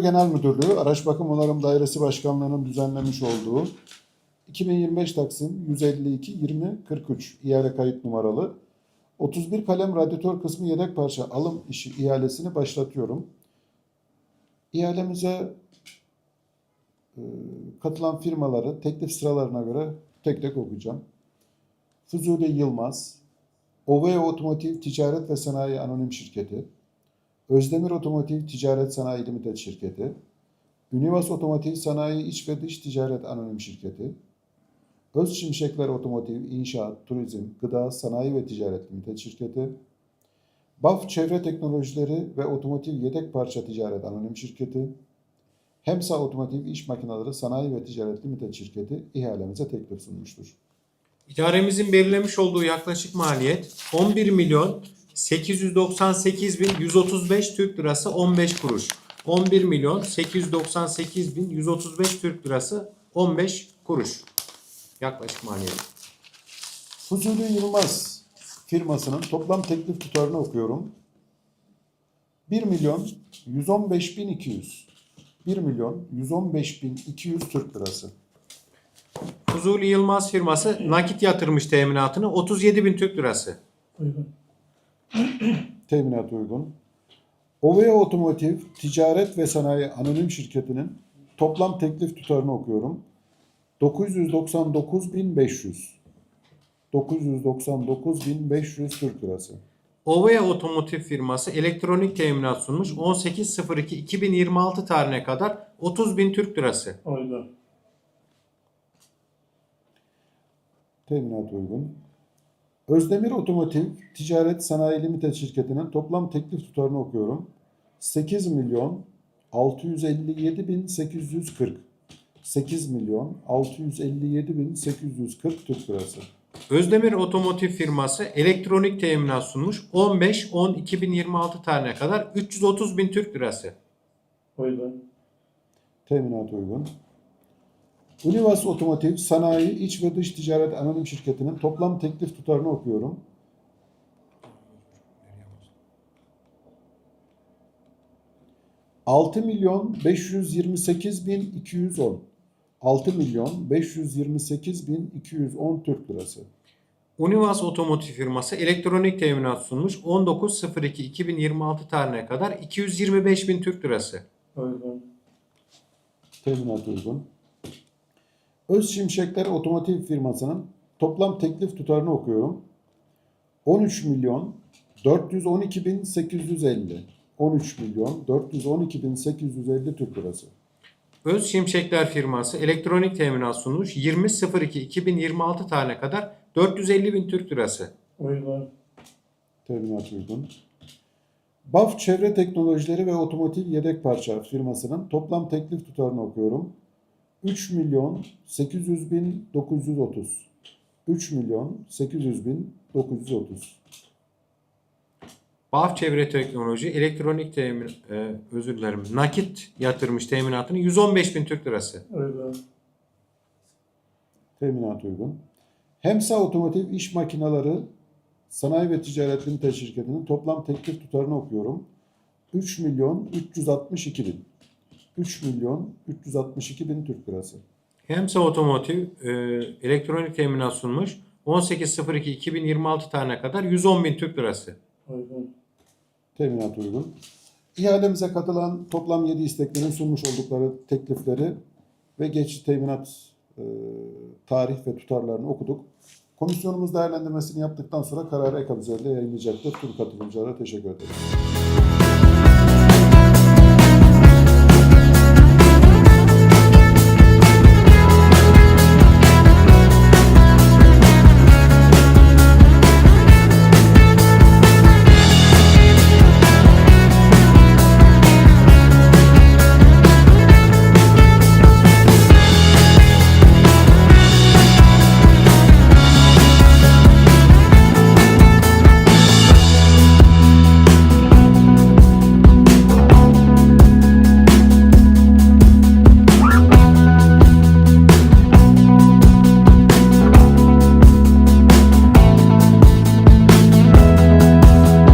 Genel Müdürlüğü Araç Bakım Onarım Dairesi Başkanlığı'nın düzenlemiş olduğu 2025 Taksim 152 20 43 ihale kayıt numaralı 31 kalem radyatör kısmı yedek parça alım işi ihalesini başlatıyorum. İhalemize e, katılan firmaları teklif sıralarına göre tek tek okuyacağım. Fuzuli Yılmaz, Ovea Otomotiv Ticaret ve Sanayi Anonim Şirketi, Özdemir Otomotiv Ticaret Sanayi Limited Şirketi, Univas Otomotiv Sanayi İç ve Dış Ticaret Anonim Şirketi, Öz Şimşekler Otomotiv İnşaat, Turizm, Gıda, Sanayi ve Ticaret Limited Şirketi, BAF Çevre Teknolojileri ve Otomotiv Yedek Parça Ticaret Anonim Şirketi, Hemsa Otomotiv İş Makineleri Sanayi ve Ticaret Limited Şirketi ihalemize teklif sunmuştur. İdaremizin belirlemiş olduğu yaklaşık maliyet 11 milyon 898 bin 135 Türk lirası 15 kuruş. 11 milyon 898 bin 135 Türk lirası 15 kuruş. Yaklaşık maliyet. Fuzuli Yılmaz firmasının toplam teklif tutarını okuyorum. 1 milyon 115 bin 200. 1 milyon 115 bin 200 Türk lirası. Fuzuli Yılmaz firması nakit yatırmış teminatını 37 bin Türk lirası. Uygun. Teminat uygun. Ovea Otomotiv Ticaret ve Sanayi Anonim Şirketi'nin toplam teklif tutarını okuyorum. 999.500. 999.500 Türk lirası. Ovea Otomotiv firması elektronik teminat sunmuş 18.02.2026 tarihine kadar 30 bin Türk lirası. Uygun. Teminat uygun. Özdemir Otomotiv Ticaret Sanayi Limited şirketinin toplam teklif tutarını okuyorum. 8 milyon 657 bin 840. 8 milyon 657 bin 840 Türk lirası. Özdemir Otomotiv firması elektronik teminat sunmuş 15.10.2026 tarihine kadar 330 bin Türk lirası. Uygun. Teminat uygun. Univas Otomotiv Sanayi İç ve Dış Ticaret Anonim Şirketi'nin toplam teklif tutarını okuyorum. Altı milyon 528 bin 210. 6 milyon 528 bin 210 Türk lirası. Univas Otomotiv firması elektronik teminat sunmuş 19.02.2026 tarihine kadar 225 bin Türk lirası. Uygun. Teminat uygun. Öz Şimşekler Otomotiv firmasının toplam teklif tutarını okuyorum. 13 milyon 412 bin 850. 13 milyon 412 bin 850 Türk lirası. Öz Şimşekler firması elektronik teminat sunmuş 20.02.2026 tarihine kadar 450 bin Türk lirası. Uygun. Teminat uygun. BAF Çevre Teknolojileri ve Otomotiv Yedek Parça firmasının toplam teklif tutarını okuyorum. 3 milyon 800 bin 930. 3 milyon 800 bin 930. BAF Çevre Teknoloji elektronik temin, e, özür dilerim, nakit yatırmış teminatını 115 bin Türk lirası. Uygun. Teminat uygun. Hemsa Otomotiv İş Makineleri Sanayi ve Ticaret Limited şirketinin toplam teklif tutarını okuyorum. 3 milyon 362 bin. 3 milyon 362 bin Türk lirası. Hemsa Otomotiv e, elektronik teminat sunmuş 18.02.2026 tarihine kadar 110 bin Türk lirası. Uygun. Teminat uygun. İhalemize katılan toplam 7 isteklerin sunmuş oldukları teklifleri ve geçici teminat e, tarih ve tutarlarını okuduk. Komisyonumuz değerlendirmesini yaptıktan sonra kararı ekab üzerinde yayınlayacaktır. Tüm katılımcılara teşekkür ederim.